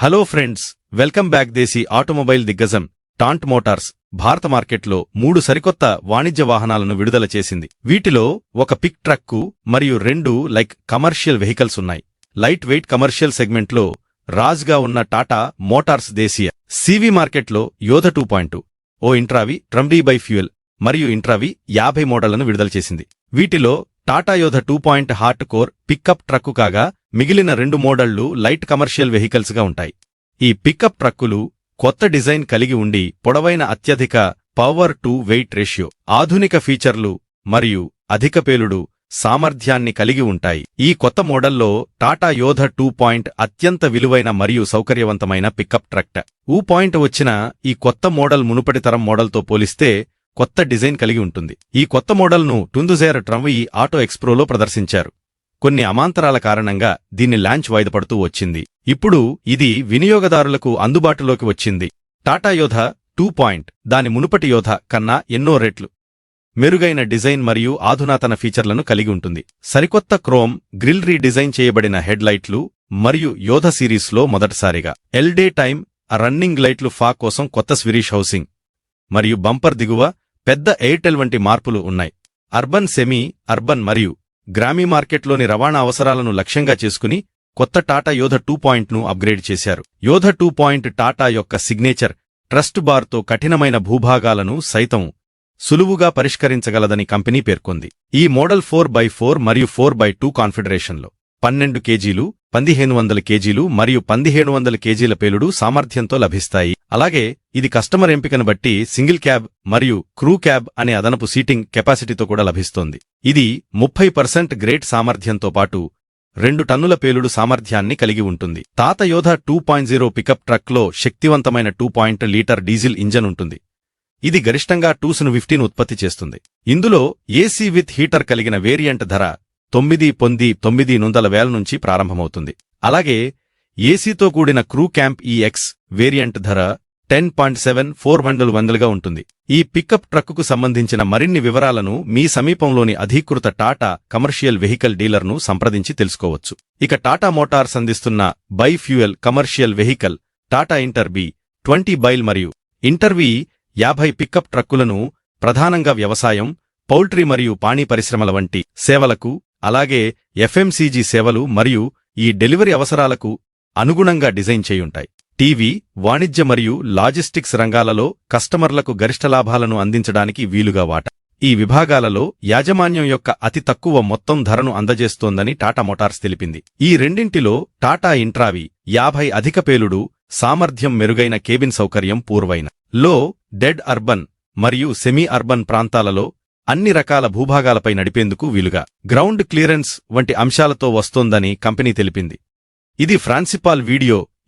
Hello friends welcome back దేశీ automobile దిగ్గజం టాంట్ మోటార్స్ భారత మార్కెట్లో మూడు సరికొత్త వాణిజ్య వాహనాలను విడుదల చేసింది. వీటిలో ఒక పిక్ ట్రక్కు మరియు రెండు లైక్ కమర్షియల్ వెహికల్స్ ఉన్నాయి. లైట్ వెయిట్ కమర్షియల్ సెగ్మెంట్లో రాజ్గా ఉన్న టాటా మోటార్స్ దేశీయ సివి మార్కెట్లో యోధ టూ పాయింట్. ఓ Intra V twenty bi fuel మరియు ఇంట్రావి యాభై మోడళ్ళను విడుదల చేసింది. వీటిలో Tata Yodha two point hard core pickup truck కాగా మిగిలిన రెండు మోడళ్ళు లైట్ కమర్షియల్ వెహికల్స్గా ఉంటాయి. ఈ పికప్ ట్రక్కులు కొత్త డిజైన్ కలిగి ఉండి పొడవైన అత్యధిక పవర్ టు వెయిట్ రేషియో ఆధునిక ఫీచర్లు మరియు అధిక పేలుడు సామర్థ్యాన్ని కలిగి ఉంటాయి. ఈ కొత్త మోడల్లో టాటా యోధ టూ పాయింట్ అత్యంత విలువైన మరియు సౌకర్యవంతమైన పికప్ ట్రక్ట. ఊ పాయింట్ వచ్చిన ఈ కొత్త మోడల్ మునుపటి తరం మోడల్తో పోలిస్తే కొత్త డిజైన్ కలిగి ఉంటుంది. ఈ కొత్త మోడల్ను టుందుజేర్ ట్రంవి ఆటో ఎక్స్ప్రోలో ప్రదర్శించారు. కొన్ని అమాంతరాల కారణంగా దీన్ని లాంచ్ వాయిదపడుతూ వచ్చింది. ఇప్పుడు ఇది వినియోగదారులకు అందుబాటులోకి వచ్చింది. టాటా యోధ టూ పాయింట్ దాని మునుపటి యోధ కన్నా ఎన్నో రెట్లు. మెరుగైన డిజైన్ మరియు ఆధునాతన ఫీచర్లను కలిగి ఉంటుంది. సరికొత్త క్రోమ్ గ్రిల్ రీడిజైన్ చేయబడిన హెడ్లైట్లు మరియు యోధ సిరీస్లో మొదటిసారిగా. ఎల్డే టైమ్ రన్నింగ్ లైట్లు ఫా కోసం కొత్త స్విరీష్ హౌసింగ్ మరియు బంపర్ దిగువ పెద్ద ఎయిర్టెల్ వంటి మార్పులు ఉన్నాయి. అర్బన్ సెమీ అర్బన్ మరియు గ్రామీ మార్కెట్లోని రవాణా అవసరాలను లక్ష్యంగా చేసుకుని కొత్త టాటా యోధ టూ పాయింట్ను అప్గ్రేడ్ చేశారు. యోధ టూ పాయింట్ టాటా యొక్క సిగ్నేచర్ ట్రస్ట్ బార్తో కఠినమైన భూభాగాలను సైతం సులువుగా పరిష్కరించగలదని కంపెనీ పేర్కొంది. ఈ మోడల్ ఫోర్ బై ఫోర్ మరియు ఫోర్ బై టూ కాన్ఫెడరేషన్లో పన్నెండు కేజీలు పందిహేను వందల కేజీలు మరియు పందిహేను వందల కేజీల పేలుడు సామర్థ్యంతో లభిస్తాయి. అలాగే ఇది కస్టమర్ ఎంపికను బట్టి సింగిల్ క్యాబ్ మరియు క్రూ క్యాబ్ అనే అదనపు సీటింగ్ కెపాసిటీతో కూడా లభిస్తోంది. ఇది ముప్పై పర్సెంట్ గ్రేట్ సామర్థ్యంతో పాటు రెండు టన్నుల పేలుడు సామర్థ్యాన్ని కలిగి ఉంటుంది. Tata Yodha two point zero pickup ట్రక్లో శక్తివంతమైన two point litre diesel engine ఉంటుంది. ఇది గరిష్టంగా టూసును ఫిఫ్టీన్ ఉత్పత్తి చేస్తుంది. ఇందులో ఏసీ విత్ హీటర్ కలిగిన వేరియంట్ ధర తొమ్మిది పొంది తొమ్మిది నుందల వేల నుంచి ప్రారంభమవుతుంది. అలాగే ఏసీతో కూడిన క్రూ క్యాంప్ ఈఎక్స్ వేరియంట్ ధర ten point seven four hundred వందలుగా ఉంటుంది. ఈ పికప్ ట్రక్కుకు సంబంధించిన మరిన్ని వివరాలను మీ సమీపంలోని అధీకృత టాటా కమర్షియల్ వెహికల్ డీలర్ను సంప్రదించి తెలుసుకోవచ్చు. ఇక టాటా మోటార్స్ అందిస్తున్న bi fuel commercial vehicle Tata Intra V twenty bile మరియు ఇంటర్వీ యాభై పికప్ ట్రక్కులను ప్రధానంగా వ్యవసాయం పౌల్ట్రీ మరియు పాణి పరిశ్రమల వంటి సేవలకు అలాగే ఎఫ్ఎంసీజీ సేవలు మరియు ఈ డెలివరీ అవసరాలకు అనుగుణంగా డిజైన్ చేయుంటాయి. టీవీ వాణిజ్య మరియు లాజిస్టిక్స్ రంగాలలో కస్టమర్లకు గరిష్ట లాభాలను అందించడానికి వీలుగా వాట. ఈ విభాగాలలో యాజమాన్యం యొక్క అతి తక్కువ మొత్తం ధరను అందజేస్తోందని టాటా మోటార్స్ తెలిపింది. ఈ రెండింటిలో టాటా ఇంట్రావి యాభై అధిక పేలుడు సామర్థ్యం మెరుగైన కేబిన్ సౌకర్యం పూర్వైన. లో డెడ్ అర్బన్ మరియు సెమీ అర్బన్ ప్రాంతాలలో అన్ని రకాల భూభాగాలపై నడిపేందుకు వీలుగా. గ్రౌండ్ క్లియరెన్స్ వంటి అంశాలతో వస్తోందని కంపెనీ తెలిపింది. ఇది ఫ్రాన్సిపాల్ వీడియో